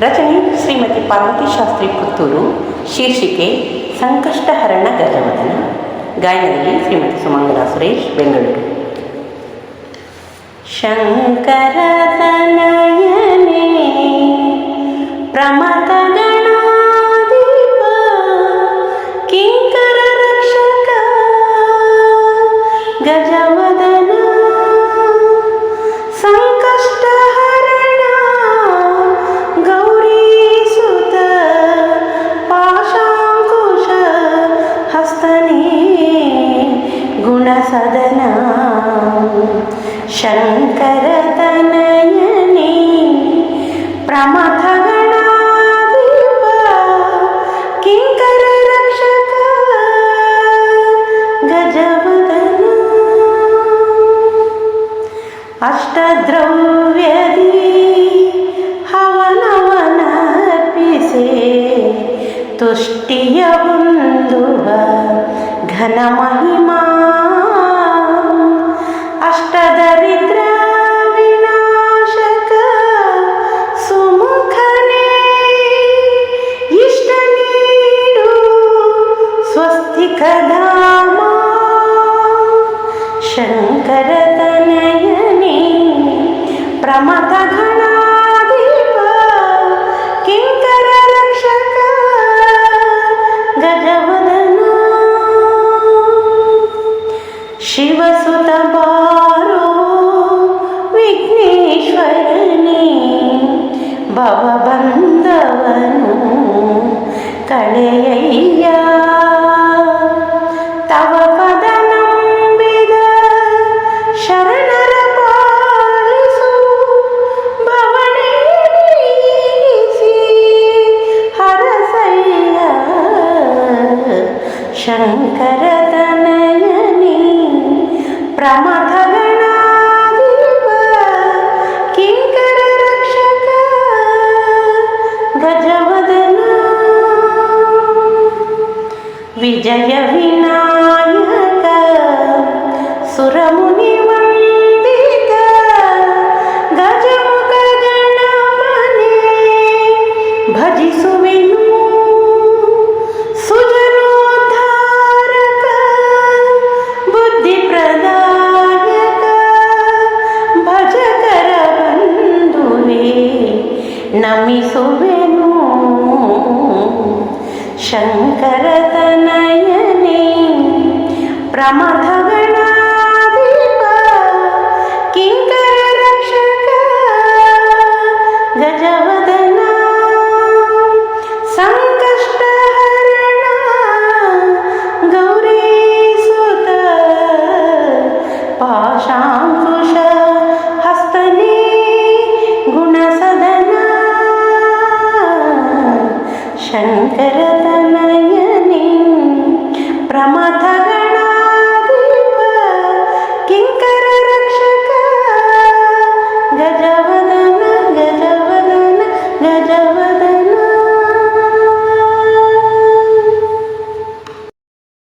ರಚನೆ ಶ್ರೀಮತಿ ಪಾರ್ವತಿ ಶಾಸ್ತ್ರಿ ಪುತ್ತೂರು ಶೀರ್ಷಿಕೆ ಸಂಕಷ್ಟಹರಣ ಗಜವದನ ಗಾಯನದಲ್ಲಿ ಶ್ರೀಮತಿ ಸುಮಂಗಲ ಸುರೇಶ್ ಬೆಂಗಳೂರು ಶಂಕರತನಯನೇ शङ्करतनयने प्रमथगणाधिप किङ्कररक्षक गजवदना अष्टद्रव्यदि हवनवनर्पिसे तुष्टिय बन्धुव घनमहिमा ष्ट सुमुखने इष्ट स्वस्ति शङ्करतनयने प्रमथघन ಭವಬಂಧವನು ಕಳೆಯಯ್ಯ ತವ ಪದ ನಂಬಿದ ಶರಣರ ಪಾಲಿಸು ಭವನೇ ನೀಗಿಸಿ ಹರಸಯ್ಯ ಶಂಕರತನಯನೇ ಪ್ರಮಥ ನಮಿಸುವೆನು ಶಂಕರತನಯನೇ ಪ್ರಮಥ ಗಣಾಧಿಪ ಕಿಂಕರ ರಕ್ಷಕ ಗಜವದನ ಸಂಕಷ್ಟಹರಣ ಗೌರೀಸುತ ಪಾಶಾಂಕುಶ ಶಂಕರತನಯನೇ